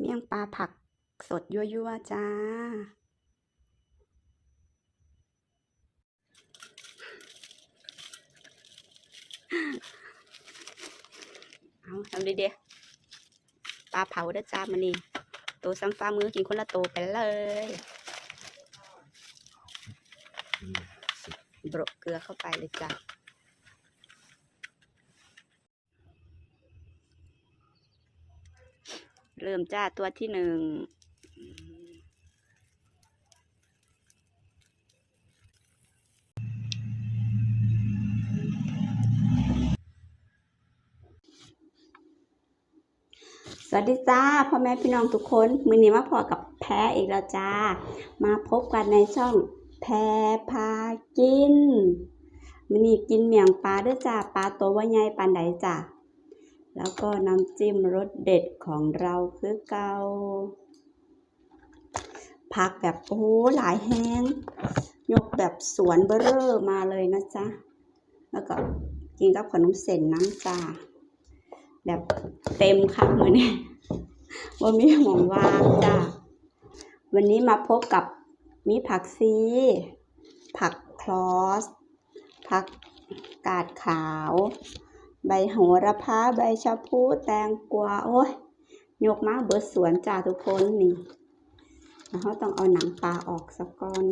เมี่ยงปลาผักสดยั่วๆจ้า เอาทำดีเดียปลาเผาเด้อจ้ามันนี่ตัวซ้ำฟ้ามือกินคนละตัวไปเลยโบรกเกลือเข้าไปเลยจ้า ริ่มจ้าตัวที่หนึ่งสวัสดีจ้าพ่อแม่พี่น้องทุกคนมือนี้มาพอกับแพ้อีกแล้วจ้า มาพบกันในช่องแพ้พากินมือนี้กินเมี่ยงปลาด้วยจ้าปลาตัวว่าใหญ่ปานใดจ้า แล้วก็น้ำจิ้มรสเด็ดของเราคือเกาผักแบบโอ้หลายแห้ง ยกแบบสวนเบอร์เรอร์มาเลยนะจ๊ะ แล้วก็กินกับขนมเส้นน้ำจ้าแบบเต็มค่ะมือนี้ว่ามีหมองว่างจ้าวันนี้มาพบกับมีผักซี ผักคลอส ผักกาดขาว ใบโหระพาใบชะพูแตงกวาโอ้ยยกมาเบิดสวนจ้าทุกคนนี่แล้วเขาต้องเอาหนังปลาออกสักก่อน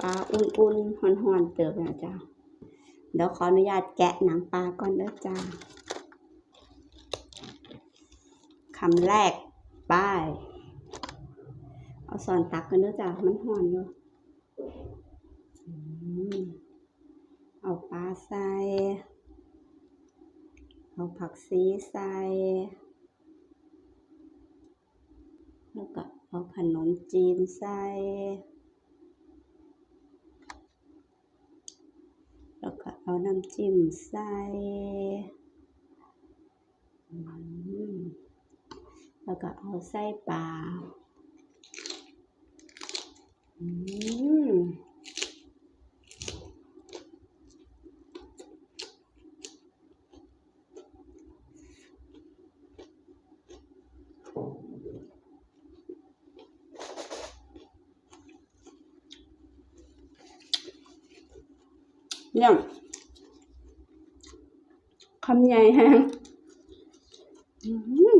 ปลาอุ่นๆห่อนๆเติบนะจ้าเดี๋ยวขออนุญาตแกะหนังปลาก่อนเด้อจ้าคำแรกป้าย เอาซอนตักกันเด้อจ้ามันห่อนอยู่อืมเอาปลาใส่ เอา ผักซีใส่แล้วก็เอาขนมจีนใส่ แล้วก็เอาน้ำจิ้มใส่แล้วก็เอาไส้ปลาอืม เนี่ยคำใหญ่แฮงอืม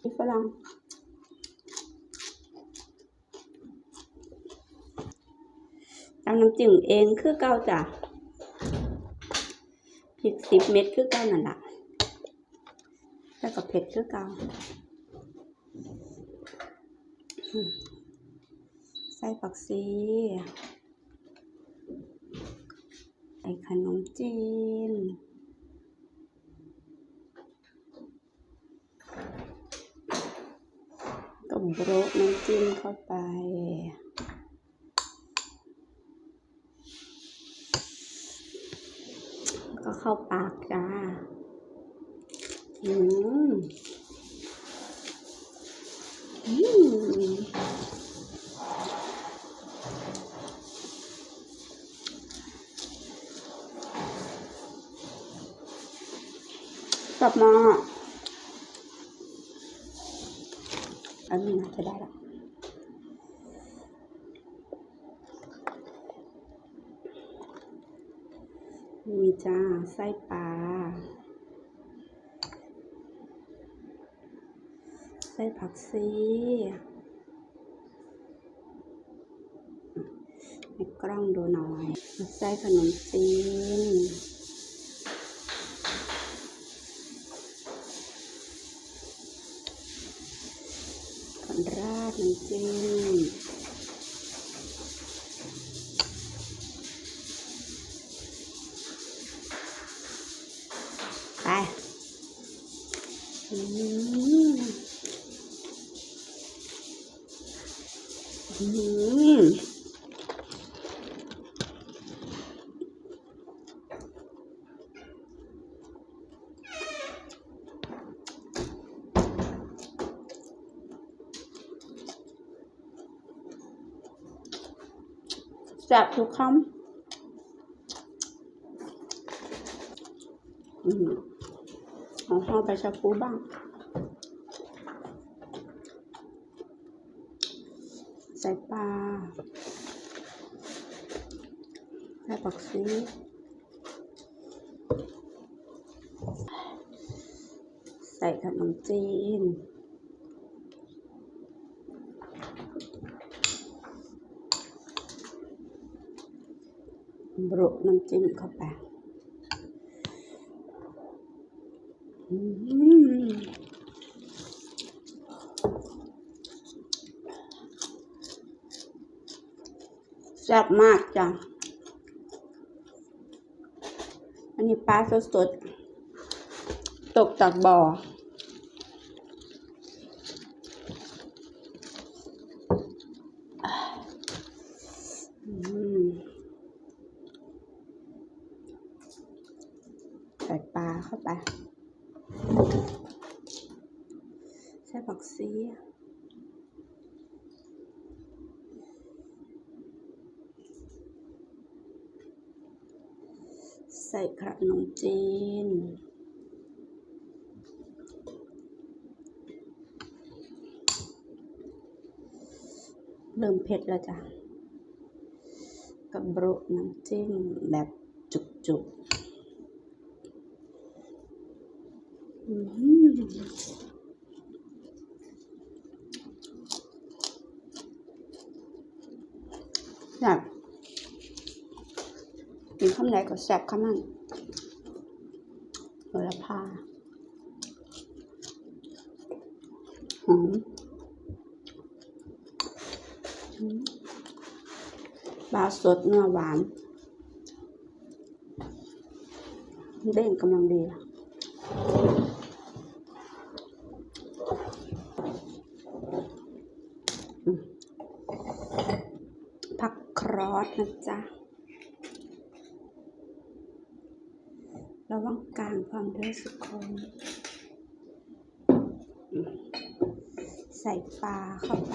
อีฝรั่งตำน้ำจิ้มเองคือเก่าจ้ะพริกสิบเม็ดคือเก่านั่นแหละแล้วก็เผ็ดคือเก่าอืมใส่ผักซี ใส่ขนมจีนก็โบรน้ำจิ้มเข้าไปก็เข้าปากจ้า อืม อืมาอันนี้นะจะได้ละมีจ้า ไส้ปลา ไส้ผักซีให้กล้องดูหน่อย ไส้ขนมจีน ราดน้ำจิ้มไปอืมอืม แซ่บทุกคำอืมเอาห่อไปชาพูบ้าง ใส่ปลาใส่ปักซีใส่ขนมจีน บรุน้ำจิ้มเข้าไปแซ่บมากจ้ะ อันนี้ปลาสดๆ ตกจากบ่อม ใส่ปลาเข้าไป ใส่ ผักซีใส่ขนมจีนเริ่มเผ็ดแล้วจ้ะกับบรน้ำจิ้มแบบจุกๆ มแซ่บกินคำไหนก็แซ่บคำนั้นโหระพาหอมอืมปลาสดเนื้อหวาน เด้งกำลังดี ผัก ครอสนะจ๊ะ ระวังกลางความเด้อสุกคนใส่ปลาเข้าไป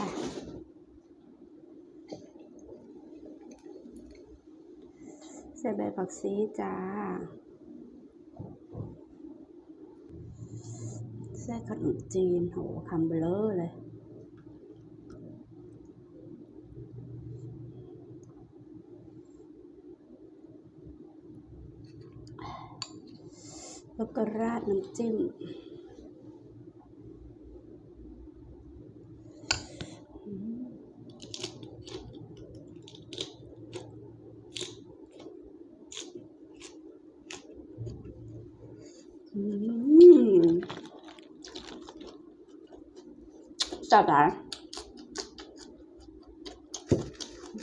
ใส่ใบผักชีจ้า ใส่ขนมจีนโหคำเบลอเลย แล้วก็ราดน้ำจิ้มอืมจับหลาย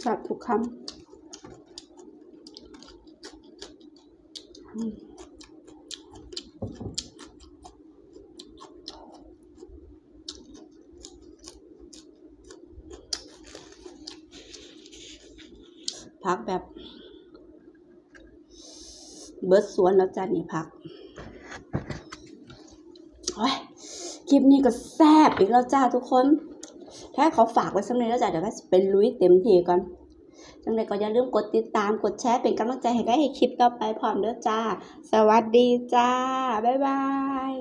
จับทุกคำ พักแบบ เบิร์ดสวนแล้วจ้านี่พักโอ้ยคลิปนี้ก็แซ่บอีกแล้วจ้าทุกคน ถ้าขอฝากไว้สักนิดแล้วจ้าเดี๋ยวก็เป็นลุยเต็มทีก่อนจังใดก็อย่าลืมกดติดตามกดแชร์เป็นกำลังใจให้ได้ให้คลิปต่อไปพร้อมเด้อจ้า สวัสดีจ้า บ๊ายบาย